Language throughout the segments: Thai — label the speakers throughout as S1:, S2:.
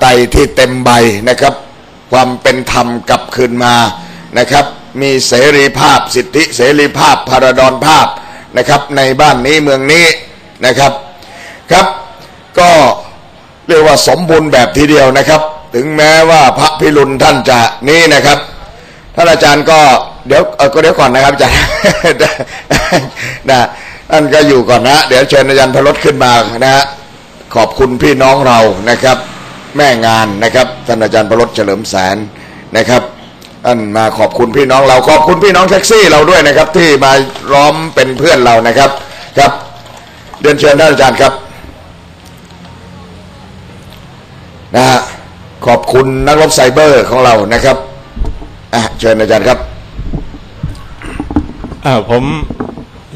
S1: ไตยที่เต็มใบนะครับ ความเป็นธรรมกลับคืนมานะครับ มีเสรีภาพสิทธิเสรีภาพพาราดอนภาพนะครับ ในบ้านนี้เมืองนี้นะครับครับ ก็เรียกว่าสมบูรณ์แบบทีเดียวนะครับ ถึงแม้ว่าพระพิรุณท่านจะนี่นะครับท่านอาจารย์ก็เดี๋ยวเออก็เดี๋ยวก่อนนะครับอาจารย์นะท่านก็อยู่ก่อนนะ เดี๋ยวเชิญอาจารย์พลดขึ้นมานะฮะขอบคุณพี่น้องเรานะครับ แม่งานนะครับท่านอาจารย์พลดเฉลิมแสนนะครับท่านมาขอบคุณพี่น้องเราขอบคุณพี่น้องแท็กซี่เราด้วยนะครับ ที่มาล้อมเป็นเพื่อนเรานะครับครับเรียนเชิญท่านอาจารย์ครับนะฮะขอบคุณนักรบไซเบอร์ของเรานะครับอะเชิญอาจารย์ครับ
S2: อ่าผม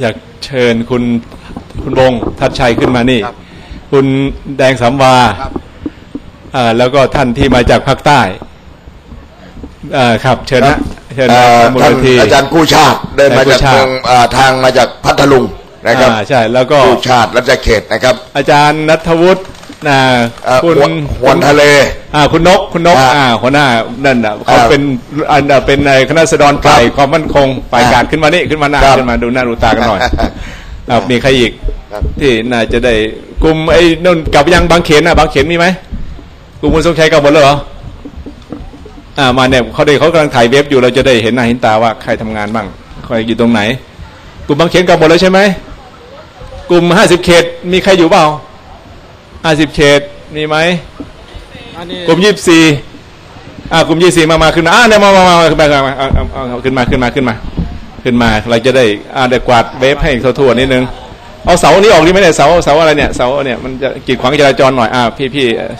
S2: อยากเชิญคุณคุณวงศ์ทัดชัยขึ้นมานี่
S1: ครับ
S2: คุณแดงสำวา
S1: ครับ
S2: อ่า แล้วก็ท่านที่มาจากภาคใต้อ่าครับเชิญนะเชิญ
S1: เอ่
S2: นะ
S1: อ
S2: มูล
S1: ท่าน
S2: นิธิ
S1: อาจารย์กู้ชาติเดินมาจาก
S2: กู้ชาติ
S1: เมืองอ่าทางมาจากพัทลุงนะครับ
S2: อ่าใช่แล้วก็
S1: กู้ชาติรัชเขตนะครับ
S2: อาจารย์นัทวุฒินะ
S1: เอ่อ
S2: คุณ
S1: หวนหวนทะเล
S2: อ่าคุณนกคุณนก
S1: อ่า
S2: อ่าหัวหน้านั่นน่ะเขา
S1: อ่า
S2: เป็นอันน่ะเป็นในคณะสดรฝ่าย
S1: ครับ
S2: ความมั่นคงฝ่าย
S1: อ่า
S2: การขึ้นมานี่ขึ้นมาหน้า
S1: ครับ
S2: ขึ้นมาดูหน้าดูตากันหน่อยอ่ามีใครอีก
S1: ครับ
S2: ที่น่าจะได้กลุ่มไอ้นนกลับยังบางเขนน่ะบางเขนมีไหม กลุ่มคุณทรงชัยกลับหมดแล้วเหรออ่ามาเนี่ยเขาได้เขากำลังถ่ายเว็บอยู่เราจะได้เห็นหน้าเห็นตาว่าใครทำงานบ้างใครอยู่ตรงไหน กลุ่มบางเขนกลับหมดแล้วใช่ไหมกลุ่มห้าสิบเขตมีใครอยู่เปล่าห้าสิบเขตมีไหมกลุ่มยี่สิบสี่อ่ากลุ่มยี่สิบสี่มามาขึ้นมาอ่าเนี่ยมามามามาขึ้นมามาเอาเอาเอาเอาขึ้นมาขึ้นมาขึ้นมาขึ้นมาเราจะได้อ่าได้กวาดเวฟให้ทั่วๆนิดนึงเอาเสานี้ออกดีไหมเนี่ยเสาเสาอะไรเนี่ยเสาเนี่ยมันจะกีดขวางจราจรหน่อยอ่าพี่พี่เอ่อ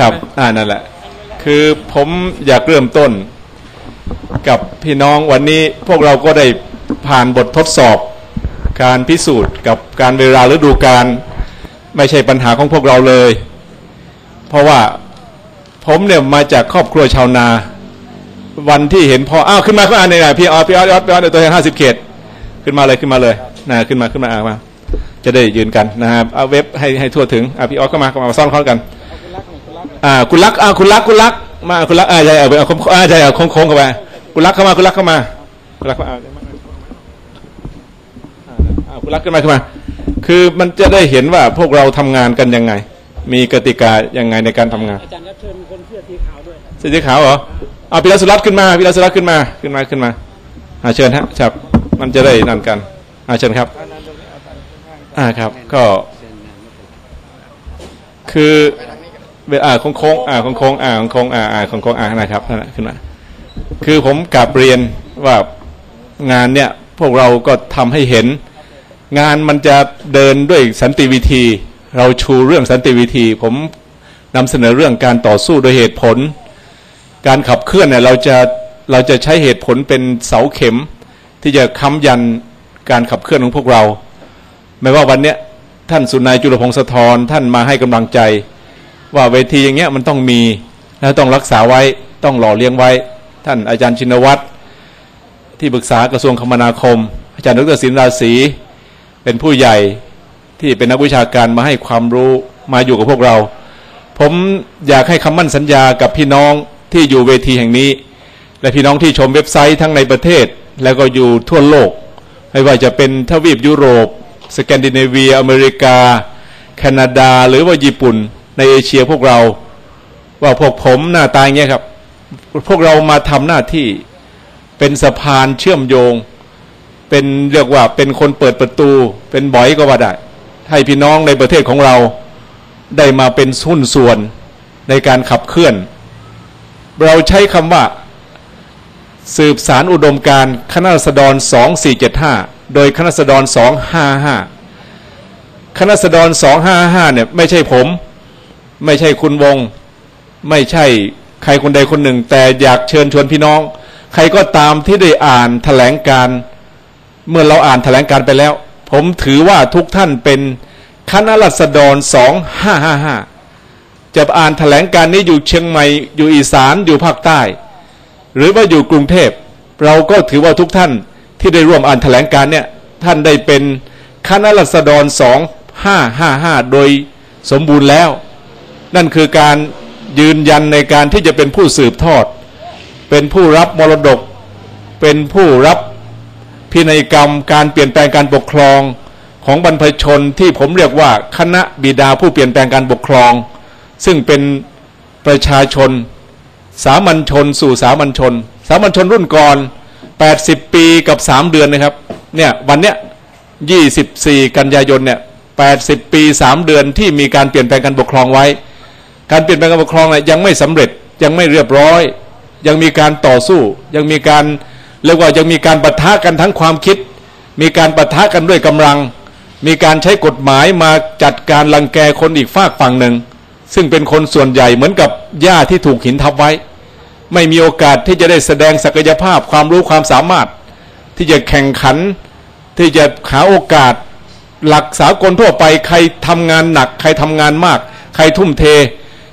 S2: ครับอ่านั่นแหละ คือผมอยากเริ่มต้น กับพี่น้องวันนี้พวกเราก็ได้ผ่านบททดสอบ การพิสูจน์กับการเวลาฤดูกาลไม่ใช่ปัญหาของพวกเราเลย เพราะว่าผมเนี่ยมาจากครอบครัวชาวนา วันที่เห็นพ่ออ้าวขึ้นมาขึ้นมาเนี่ยนะพี่ออสพี่ออสพี่ออสพี่ออสเดี๋ยวตัวแทนห้าสิบเขตขึ้นมาเลยขึ้นมาเลยนะขึ้นมาขึ้นมาเอามาจะได้ยืนกันนะครับเอาเว็บให้ให้ทั่วถึงอะพี่ออสเข้ามาเข้ามาซ่อนเข้ากัน อ่าคุณรักอ่าคุณรักคุณรักมาคุณรักอ่าใช่เอาไปเอาอ่าใช่เอาโค้งๆเข้าไปคุณรักเข้ามาคุณรักเข้ามาคุณรักเข้ามาอ่าอ่าคุณรักขึ้นมาขึ้นมา คือมันจะได้เห็นว่าพวกเราทำงานกันยังไง มีกติกายังไงในการทำงาน
S3: อาจารย์ครับเชิญคนเสื้อสีขาวด้วย
S2: เสื้อสีขาวเหรอเอาพิรสุรัตน์ขึ้นมาพิรสุรัตน์ขึ้นมาขึ้นมาขึ้นมาอ่าเชิญฮะครับ มันจะได้นั่นกันอ่าเชิญครับอ่าครับ ก็ คือ เวลาคงคงอ่าคงคงอ่าโค้งอ่าอ่าคงคงอ่านะครับนั่นแหละขึ้นมาคือผมกลับเรียนว่างานเนี่ยพวกเราก็ทำให้เห็น งานมันจะเดินด้วยสันติวิธี เราชูเรื่องสันติวิธี ผมนำเสนอเรื่องการต่อสู้โดยเหตุผล การขับเคลื่อนเนี่ยเราจะเราจะใช้เหตุผลเป็นเสาเข็ม ที่จะค้ำยันการขับเคลื่อนของพวกเรา ไม่ว่าวันเนี้ยท่านสุนายจุลพงศธรท่านมาให้กำลังใจ ว่าเวทีอย่างเงี้ยมันต้องมีแล้วต้องรักษาไว้ต้องหล่อเลี้ยงไว้ ท่านอาจารย์ชินวัตรที่ปรึกษากระทรวงคมนาคม อาจารย์ดรศินราศีเป็นผู้ใหญ่ที่เป็นนักวิชาการมาให้ความรู้มาอยู่กับพวกเรา ผมอยากให้คำมั่นสัญญากับพี่น้องที่อยู่เวทีแห่งนี้ และพี่น้องที่ชมเว็บไซต์ทั้งในประเทศ แล้วก็อยู่ทั่วโลก ไม่ว่าจะเป็นทวีปยุโรป สแกนดิเนเวีย อเมริกา แคนาดา หรือว่าญี่ปุ่น ในเอเชียพวกเราว่าพวกผมหน้าตาอย่างเงี้ยครับ พวกเรามาทำหน้าที่เป็นสะพานเชื่อมโยง เป็นเรียกว่าเป็นคนเปิดประตู เป็นบอยก็ว่าได้ ให้พี่น้องในประเทศของเราได้มาเป็นหุ้นส่วนในการขับเคลื่อน เราใช้คำว่า สืบสารอุดมการณ์คณะรัษฎร2475 โดยคณะรัษฎร255 คณะรัษฎร255 เนี่ยไม่ใช่ผม ไม่ใช่คุณวง ไม่ใช่ใครคนใดคนหนึ่ง แต่อยากเชิญชวนพี่น้อง ใครก็ตามที่ได้อ่านแถลงการ เมื่อเราอ่านแถลงการไปแล้ว ผมถือว่าทุกท่านเป็นคณะรัษฎร2555จะอ่านแถลงการนี้อยู่เชียงใหม่อยู่อีสานอยู่ภาคใต้ หรือว่าอยู่กรุงเทพ เราก็ถือว่าทุกท่านที่ได้ร่วมอ่านแถลงการเนี่ยท่านได้เป็นคณะรัษฎร2555โดยสมบูรณ์แล้ว นั่นคือการยืนยันในการที่จะเป็นผู้สืบทอด เป็นผู้รับมรดก เป็นผู้รับพินัยกรรม การเปลี่ยนแปลงการปกครองของบรรพชนที่ผมเรียกว่าคณะบิดาผู้เปลี่ยนแปลงการปกครอง ซึ่งเป็นประชาชน สามัญชนสู่สามัญชน สามัญชนรุ่นก่อน 80 ปีกับ 3 เดือนนะครับเนี่ยวันเนี้ย24 กันยายนเนี่ย80 ปี 3 เดือนที่มีการเปลี่ยนแปลงการปกครองไว้ การเปลี่ยนแปลงการปกครองเนี่ยยังไม่สำเร็จยังไม่เรียบร้อย ยังมีการต่อสู้ ยังมีการเรียกว่ายังมีการปะทะกันทั้งความคิด มีการปะทะกันด้วยกำลัง มีการใช้กฎหมายมาจัดการลังแกคนอีกฝากฝั่งหนึ่ง ซึ่งเป็นคนส่วนใหญ่เหมือนกับหญ้าที่ถูกหินทับไว้ ไม่มีโอกาสที่จะได้แสดงศักยภาพความรู้ความสามารถ ที่จะแข่งขันที่จะหาโอกาสหลักสากลทั่วไปใครทำงานหนัก ใครทำงานมาก ใครทุ่มเท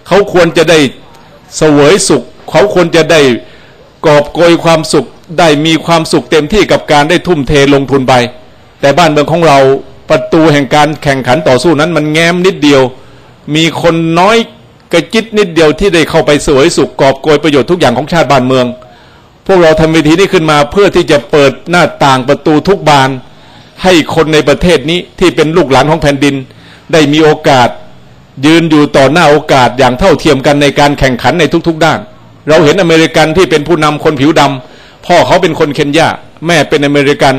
S2: เขาควรจะได้เสวยสุข เขาควรจะได้กอบโกยความสุขได้มีความสุขเต็มที่กับการได้ทุ่มเทลงทุนไป แต่บ้านเมืองของเราประตูแห่งการแข่งขันต่อสู้นั้น มันแง้มนิดเดียว มีคนน้อยกระจิตนิดเดียวที่ได้เข้าไปเสวยสุขกอบโกยประโยชน์ทุกอย่างของชาติบ้านเมือง พวกเราทำเวทีนี้ขึ้นมาเพื่อที่จะเปิดหน้าต่างประตูทุกบาน ให้คนในประเทศนี้ที่เป็นลูกหลานของแผ่นดิน ได้มีโอกาส ยืนอยู่ต่อหน้าโอกาสอย่างเท่าเทียมกันในการแข่งขันในทุก ๆ ด้าน เราเห็นอเมริกันที่เป็นผู้นำคนผิวดำพ่อเขาเป็นคนเคนยาแม่เป็นอเมริกัน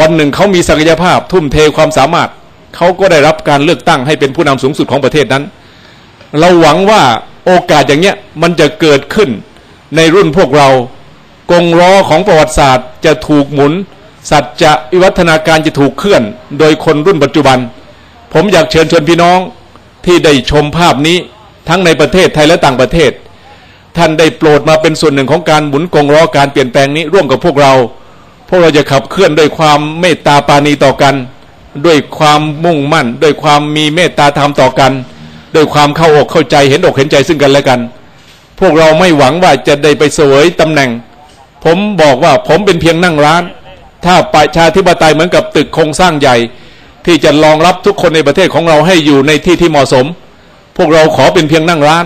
S2: วันหนึ่งเขามีศักยภาพ ทุ่มเทความสามารถเขาก็ได้รับการเลือกตั้งให้เป็นผู้นำสูงสุดของประเทศนั้น เราหวังว่าโอกาสอย่างเนี้ยมันจะเกิดขึ้นในรุ่นพวกเรากงล้อของประวัติศาสตร์จะถูกหมุน สัจจะวิวัฒนาการจะถูกเคลื่อน โดยคนรุ่นปัจจุบัน ผมอยากเชิญชวนพี่น้อง ที่ได้ชมภาพนี้ทั้งในประเทศไทยและต่างประเทศ ท่านได้โปรดมาเป็นส่วนหนึ่งของการหมุนกงล้อการเปลี่ยนแปลงนี้ร่วมกับพวกเรา พวกเราจะขับเคลื่อนด้วยความเมตตาปาณีต่อกัน ด้วยความมุ่งมั่น ด้วยความมีเมตตาธรรมต่อกัน ด้วยความเข้าอกเข้าใจเห็นอกเห็นใจซึ่งกันและกัน พวกเราไม่หวังว่าจะได้ไปเสวยตำแหน่ง ผมบอกว่าผมเป็นเพียงนั่งร้าน ถ้าประชาธิปไตยเหมือนกับตึกโครงสร้างใหญ่ ที่จะรองรับทุกคนในประเทศของเราให้อยู่ในที่ที่เหมาะสม พวกเราขอเป็นเพียงนั่งร้าน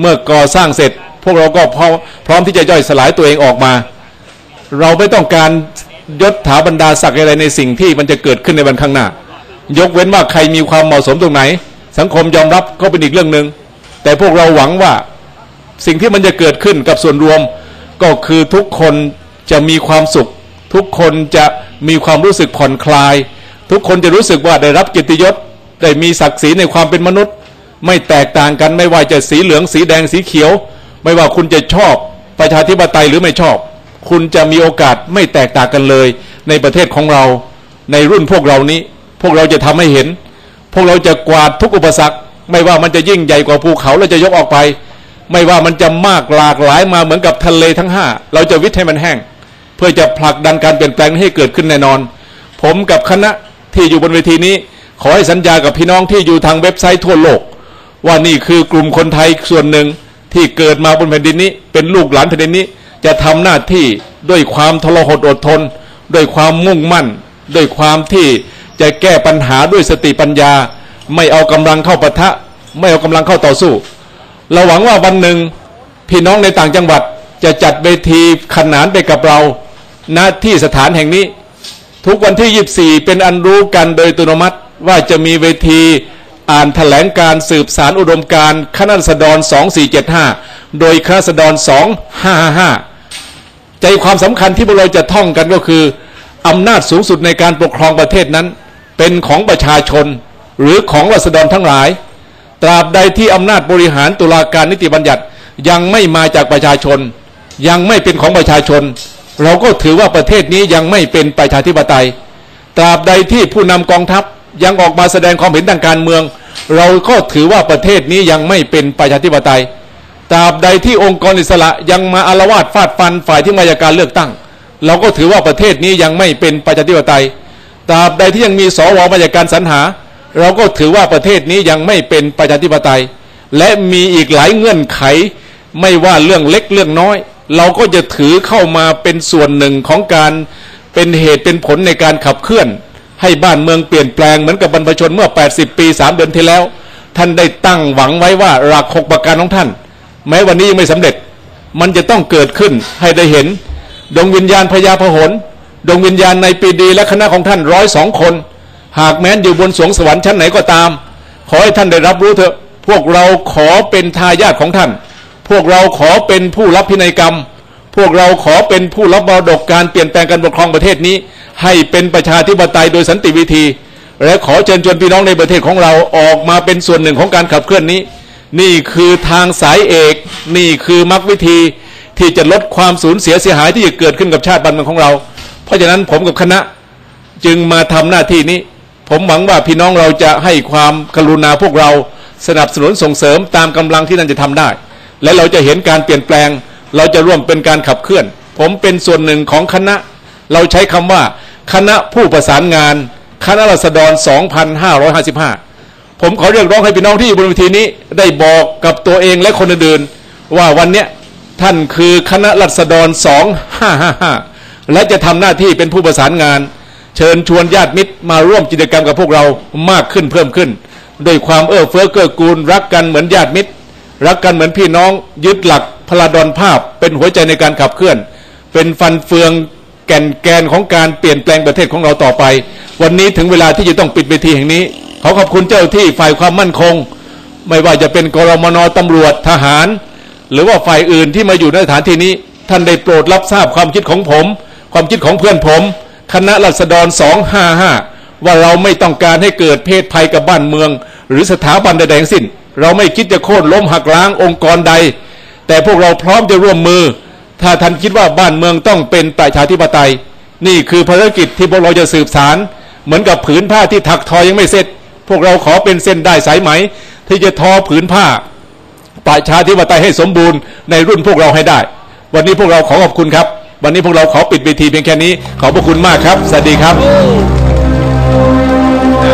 S2: เมื่อก่อสร้างเสร็จ พวกเราก็พร้อมพร้อมที่จะย่อยสลายตัวเองออกมา เราไม่ต้องการยศถาบรรดาศักดิ์อะไรในสิ่งที่มันจะเกิดขึ้นในวันข้างหน้า ยกเว้นว่าใครมีความเหมาะสมตรงไหน สังคมยอมรับก็เป็นอีกเรื่องหนึ่งแต่พวกเราหวังว่าสิ่งที่มันจะเกิดขึ้นกับส่วนรวม ก็คือทุกคนจะมีความสุข ทุกคนจะมีความรู้สึกผ่อนคลาย ทุกคนจะรู้สึกว่าได้รับกียรติยศได้มีศักดิ์ศรีในความเป็นมนุษย์ ไม่แตกต่างกันไม่ว่าจะสีเหลืองสีแดงสีเขียว ไม่ว่าคุณจะชอบประชาธิปไตยหรือไม่ชอบ คุณจะมีโอกาสไม่แตกต่างกันเลย ในประเทศของเราในรุ่นพวกเรานี้ พวกเราจะทำให้เห็น พวกเราจะกวาดทุกอุปสรรค ไม่ว่ามันจะยิ่งใหญ่กว่าภูเขาเราจะยกออกไป ไม่ว่ามันจะมากหลากหลายมาเหมือนกับทะเลทั้งห้าเราจะวิทย์ให้มันแห้ง เพื่อจะผลักดันการเปลี่ยนแปลงให้เกิดขึ้นแน่นอน ผมกับคณะ ที่อยู่บนเวทีนี้ ขอให้สัญญากับพี่น้องที่อยู่ทางเว็บไซต์ทั่วโลก ว่านี่คือกลุ่มคนไทยส่วนหนึ่งที่เกิดมาบนแผ่นดินนี้ เป็นลูกหลานแผ่นดินนี้ จะทำหน้าที่ด้วยความทรหดอดทน ด้วยความมุ่งมั่น ด้วยความที่จะแก้ปัญหาด้วยสติปัญญา ไม่เอากำลังเข้าปะทะ ไม่เอากำลังเข้าต่อสู้เราหวังว่าวันหนึ่งพี่น้องในต่างจังหวัดจะจัดเวทีขนานไปกับเราณที่สถานแห่งนี้ ทุกวันที่ 24 เป็นอันรู้กันโดยอัตโนมัติว่าจะมีเวทีอ่านแถลงการสืบสารอุดมการคณะรัษฎร2475 โดยคณะรัษฎร2555 ใจความสำคัญที่พวกเราจะท่องกันก็คืออำนาจสูงสุดในการปกครองประเทศนั้น เป็นของประชาชน หรือของรัษฎรทั้งหลาย ตราบใดที่อำนาจบริหารตุลาการนิติบัญญัติยังไม่มาจากประชาชน ยังไม่เป็นของประชาชน เราก็ถือว่าประเทศนี้ยังไม่เป็นประชาธิปไตย ตราบใดที่ผู้นำกองทัพยังออกมาแสดงความเห็นทางการเมือง เราก็ถือว่าประเทศนี้ยังไม่เป็นประชาธิปไตย ตราบใดที่องค์กรอิสระยังมาอารวาสฟาดฟันฝ่ายที่มาจากการเลือกตั้ง เราก็ถือว่าประเทศนี้ยังไม่เป็นประชาธิปไตย ตราบใดที่ยังมีสวมาจากการสรรหา เราก็ถือว่าประเทศนี้ยังไม่เป็นประชาธิปไตย และมีอีกหลายเงื่อนไข ไม่ว่าเรื่องเล็กเรื่องน้อย เราก็จะถือเข้ามาเป็นส่วนหนึ่งของการเป็นเหตุเป็นผลในการขับเคลื่อน ให้บ้านเมืองเปลี่ยนแปลงเหมือนกับบรรพชนเมื่อ 80 ปี 3 เดือนที่แล้ว ท่านได้ตั้งหวังไว้ว่าหลักหกประการของท่าน แม้วันนี้ยังไม่สำเร็จ มันจะต้องเกิดขึ้นให้ได้เห็น ดวงวิญญาณพญาพหลดวงวิญญาณในปีดีและคณะของท่านร้อยสองคน หากแม้นอยู่บนสวงสวรรค์ชั้นไหนก็ตาม ขอให้ท่านได้รับรู้เถอะ พวกเราขอเป็นทายาทของท่าน พวกเราขอเป็นผู้รับพินัยกรรม พวกเราขอเป็นผู้รับมรดกการเปลี่ยนแปลงการปกครองประเทศนี้ ให้เป็นประชาธิปไตยโดยสันติวิธี และขอเชิญชวนพี่น้องในประเทศของเราออกมาเป็นส่วนหนึ่งของการขับเคลื่อนนี้ นี่คือทางสายเอก นี่คือมรรควิธีที่จะลดความสูญเสียเสียหายที่จะเกิดขึ้นกับชาติบ้านเมืองของเรา เพราะฉะนั้นผมกับคณะจึงมาทำหน้าที่นี้ ผมหวังว่าพี่น้องเราจะให้ความกรุณาพวกเราสนับสนุนส่งเสริมตามกำลังที่นั่นจะทำได้ และเราจะเห็นการเปลี่ยนแปลง เราจะร่วมเป็นการขับเคลื่อน ผมเป็นส่วนหนึ่งของคณะ เราใช้คำว่า คณะผู้ประสานงาน คณะรัษฎร 2555 ผมขอเรียกร้องให้พี่น้องที่อยู่บนเวทีนี้ ได้บอกกับตัวเองและคนอื่นๆว่าวันเนี้ยท่านคือคณะรัษฎร 2555 และจะทำหน้าที่เป็นผู้ประสานงาน เชิญชวนญาติมิตรมาร่วมกิจกรรมกับพวกเรามากขึ้นเพิ่มขึ้น ด้วยความเอื้อเฟื้อเกื้อกูลรักกันเหมือนญาติมิตร รักกันเหมือนพี่น้องยึดหลักพลาดอนภาพ เป็นหัวใจในการขับเคลื่อน เป็นฟันเฟืองแก่นแกนของการเปลี่ยนแปลงประเทศของเราต่อไป วันนี้ถึงเวลาที่จะต้องปิดเวทีแห่งนี้ขอขอบคุณเจ้าที่ฝ่ายความมั่นคง ไม่ว่าจะเป็นกรมนตำรวจทหาร หรือว่าฝ่ายอื่นที่มาอยู่ในสถานที่นี้ ท่านได้โปรดรับทราบความคิดของผม ความคิดของเพื่อนผม คณะรัษฎร 255 ว่าเราไม่ต้องการให้เกิดเพศภัยกับบ้านเมือง หรือสถาบันใดๆทั้งสิ้น เราไม่คิดจะโค่นล้มหักล้างองค์กรใด แต่พวกเราพร้อมจะร่วมมือ ถ้าท่านคิดว่าบ้านเมืองต้องเป็นประชาธิปไตย นี่คือภารกิจที่พวกเราจะสืบสารเหมือนกับผืนผ้าที่ถักทอยังไม่เสร็จ พวกเราขอเป็นเส้นได้สายไหม ที่จะทอผืนผ้าประชาธิปไตยให้สมบูรณ์ในรุ่นพวกเราให้ได้ วันนี้พวกเราขอขอบคุณครับ วันนี้พวกเราขอปิดเวทีเพียงแค่นี้ ขอบพระคุณมากครับ สวัสดีครับ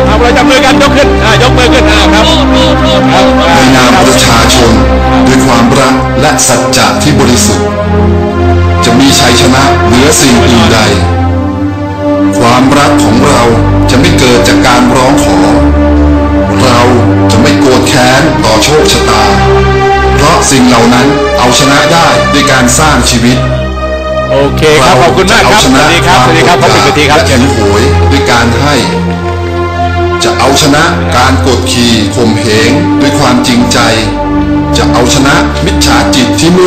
S2: เอาเราจับมือกันยกขึ้นอ่ายกมือขึ้นอ่าครับครับอ่
S4: ในนาม
S2: ครับ
S4: ประชาชนด้วยความรักและสัจจะที่บริสุทธิ์ จะมีชัยชนะเหนือสิ่งอื่นใด ความรักของเราจะไม่เกิดจากการร้องขอ เราจะไม่โกรธแค้นต่อโชคชะตา เพราะสิ่งเหล่านั้นเอาชนะได้ด้วยการสร้างชีวิต
S2: โอเคครับ ขอบคุณมากครับ สวัสดีครับ สวัสดีครับขอบคุณเวทีครับ
S4: และ
S2: เชิญ
S4: หิวโหยด้วยการให้ จะเอาชนะการกดขี่ข่มเหงด้วยความจริงใจ จะเอาชนะมิจฉาจิตที่มืด